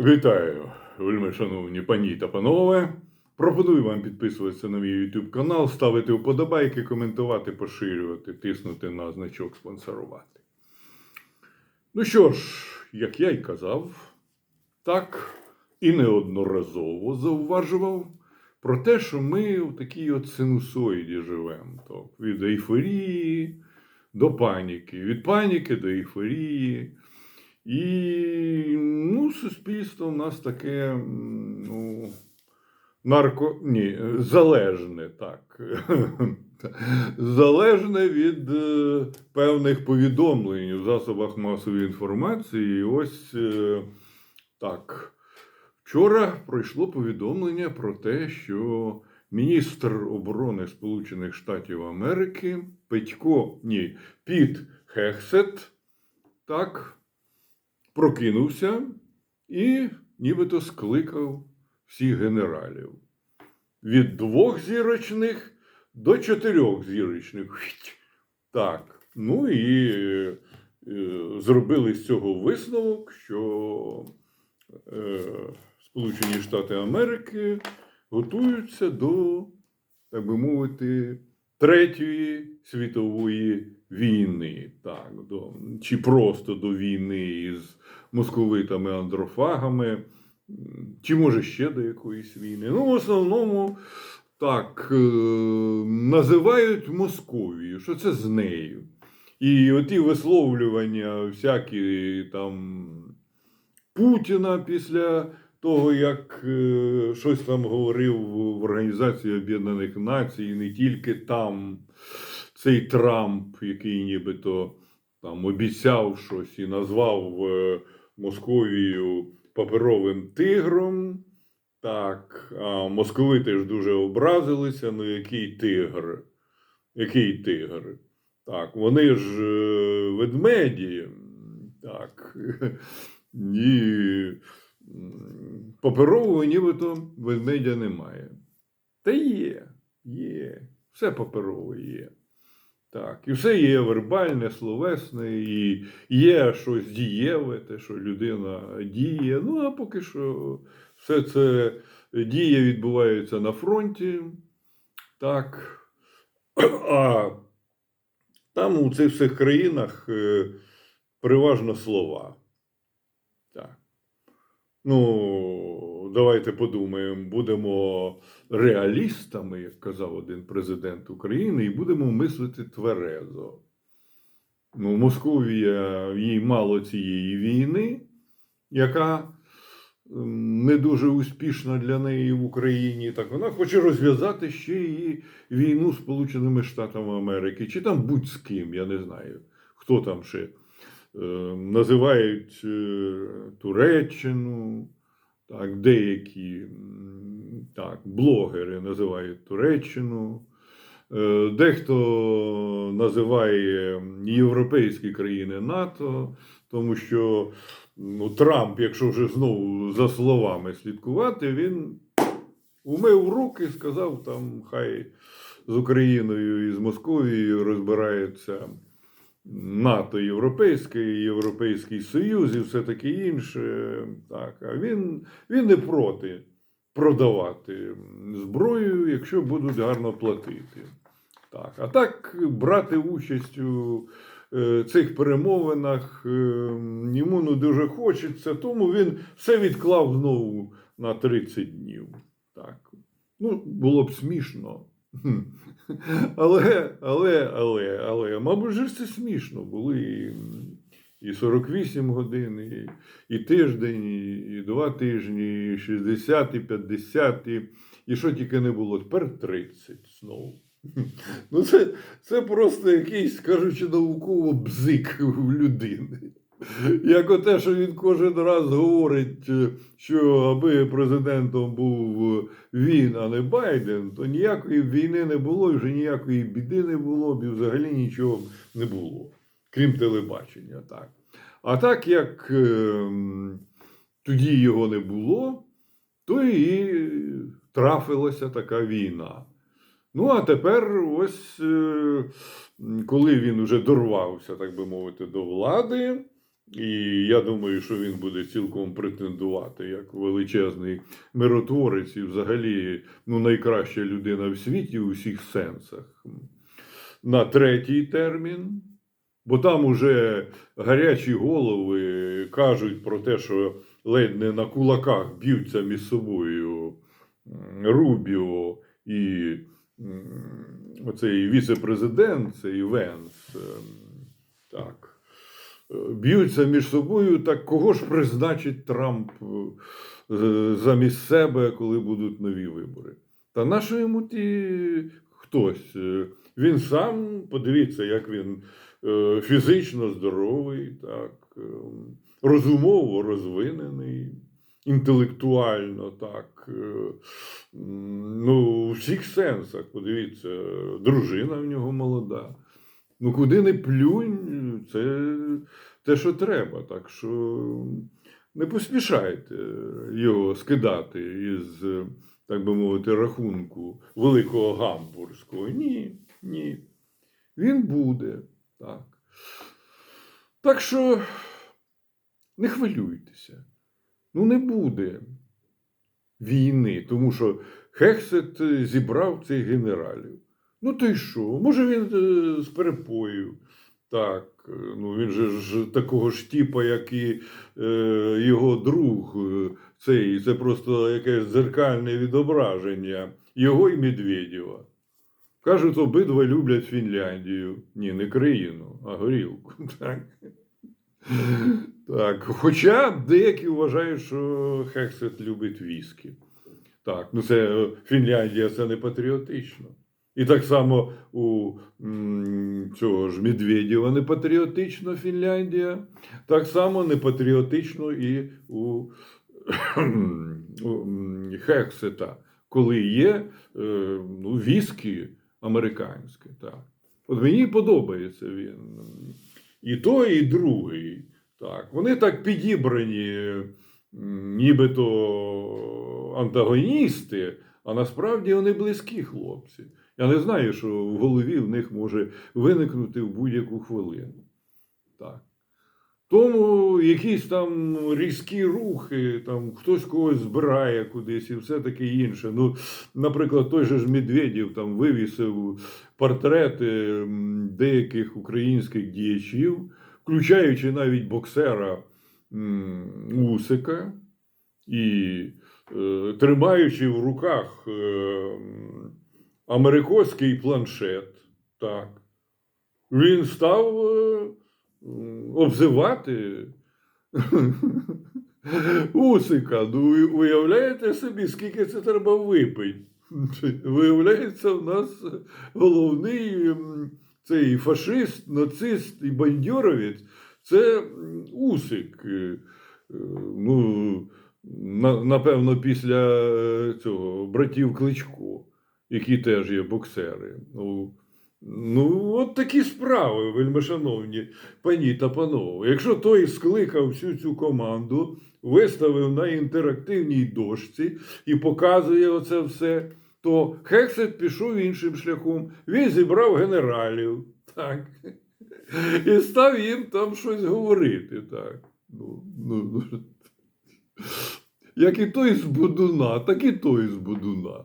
Вітаю, вельми шановні пані та панове. Пропоную вам підписуватися на мій YouTube канал, ставити вподобайки, коментувати, поширювати, тиснути на значок спонсорувати. Ну що ж, як я й казав, так і неодноразово зауважував про те, що ми в такій от синусоїді живемо. Тобто від ейфорії до паніки, від паніки до ейфорії. І ну, суспільство в нас таке ну, нарко... Ні, залежне, так. залежне від е, певних повідомлень в засобах масової інформації. І ось е, так. Вчора пройшло повідомлення про те, що міністр оборони Сполучених Штатів Америки Петько, ні, Піт Хексет, так, прокинувся і нібито скликав всіх генералів. Від двох зірочних до чотирьох зірочних. Так. Ну і е, зробили з цього висновок, що е, Сполучені Штати Америки готуються до, так би мовити, Третьої світової війни, так, до, чи просто до війни із московитами андрофагами, чи може ще до якоїсь війни. Ну, в основному так е, називають Московію, що це з нею. І оті висловлювання всякі там Путіна після того, як е, щось там говорив в Організації Об'єднаних Націй, не тільки там цей Трамп, який нібито там обіцяв щось і назвав е, Московію паперовим тигром. Так, а московити ж дуже образилися. Ну, який тигр? Який тигр? Так, вони ж е, ведмеді. Так. І паперового нібито ведмедя немає. Та є, є, все паперове є. Так, і все є вербальне, словесне, і є щось дієве, те, що людина діє. Ну, а поки що все це дія відбувається на фронті. Так. А там у цих всіх країнах е, переважно слова. Ну, давайте подумаємо, будемо реалістами, як казав один президент України, і будемо мислити тверезо. Ну, Московія, їй мало цієї війни, яка не дуже успішна для неї в Україні. Так вона хоче розв'язати ще і війну з Сполученими Штатами Америки, чи там будь з ким, я не знаю, хто там ще. Е, називають е, Туреччину, так, деякі так, блогери називають Туреччину, Е, дехто називає європейські країни НАТО, тому що ну, Трамп, якщо вже знову за словами слідкувати, він умив руки, сказав, там хай з Україною і з Московією розбирається НАТО Європейське, Європейський Союз і все таке інше. Так, а він, він не проти продавати зброю, якщо будуть гарно платити. Так, а так брати участь у е, цих перемовинах е, йому не дуже хочеться, тому він все відклав знову на 30 днів. Так. Ну, було б смішно. Але, але, але, але, мабуть, же це смішно. Були і, і 48 годин, і, і тиждень, і, і два тижні, і 60, і 50, і, і що тільки не було. Тепер 30 знову. Ну, це, це просто якийсь, кажучи, науково бзик в людини. Як оте, що він кожен раз говорить, е, що аби президентом був він, а не Байден, то ніякої війни не було, вже ніякої біди не було, і взагалі нічого не було, крім телебачення. Так. А так як ем, тоді його не було, то і трафилася така війна. Ну, а тепер, ось, е, коли він вже дорвався, так би мовити, до влади, І я думаю, що він буде цілком претендувати як величезний миротворець і взагалі ну, найкраща людина в світі у всіх сенсах. На третій термін. Бо там уже гарячі голови кажуть про те, що ледь не на кулаках б'ються між собою Рубіо і оцей віце-президент, цей Венс. ем, Так. Б'ються між собою, так кого ж призначить Трамп е, замість себе, коли будуть нові вибори? Та на що йому ті хтось? Е, Він сам, подивіться, як він е, фізично здоровий, так, розумово розвинений, інтелектуально, так. Ну, у всіх сенсах, подивіться, дружина в нього молода. Ну, куди не плюнь, це те, що треба. Так що не поспішайте його скидати із, так би мовити, рахунку великого гамбурзького. Ні, ні. Він буде. Так. Так що не хвилюйтеся. Ну, не буде війни, тому що Хексет зібрав цих генералів. Ну, то й що? Може, він е, з перепою. Так, е, ну він же ж такого ж типа, як і е, його друг. е, Цей, це просто якесь дзеркальне відображення його і Медведєва. Кажуть, обидва люблять Фінляндію. Ні, не країну, а горілку. Так. так. Хоча деякі вважають, що Хексет любить віскі. Так, ну це Фінляндія це не патріотично. І так само у цього ж Медведєва не патріотично Фінляндія, так само не патріотично і у, у Хексета, коли є е, ну, віскі американське. Так. От мені подобається він. І той, і другий. Так. Вони так підібрані, нібито антагоністи, а насправді вони близькі хлопці. Я не знаю, що в голові в них може виникнути в будь-яку хвилину. Так. Тому якісь там різкі рухи, там хтось когось збирає кудись і все таке інше. Ну, наприклад, той же ж Медведєв там вивісив портрети деяких українських діячів, включаючи навіть боксера Усика, і е, тримаючи в руках е, американський планшет. Так. Він став е, обзивати Усика. Ну, уявляєте собі, скільки це треба випити? Виявляється, в нас головний цей фашист, нацист і бандьоровець це Усик. Е, е, Ну, напевно, після цього братів Кличко, які теж є боксери. Ну, ну от такі справи, вельмишановні пані та панове. Якщо той скликав всю цю команду, виставив на інтерактивній дошці і показує оце все, то Хексет пішов іншим шляхом. Він зібрав генералів. Так. І став їм там щось говорити. Так. Ну, ну, ну. Як і той з Будуна, так і той з Будуна.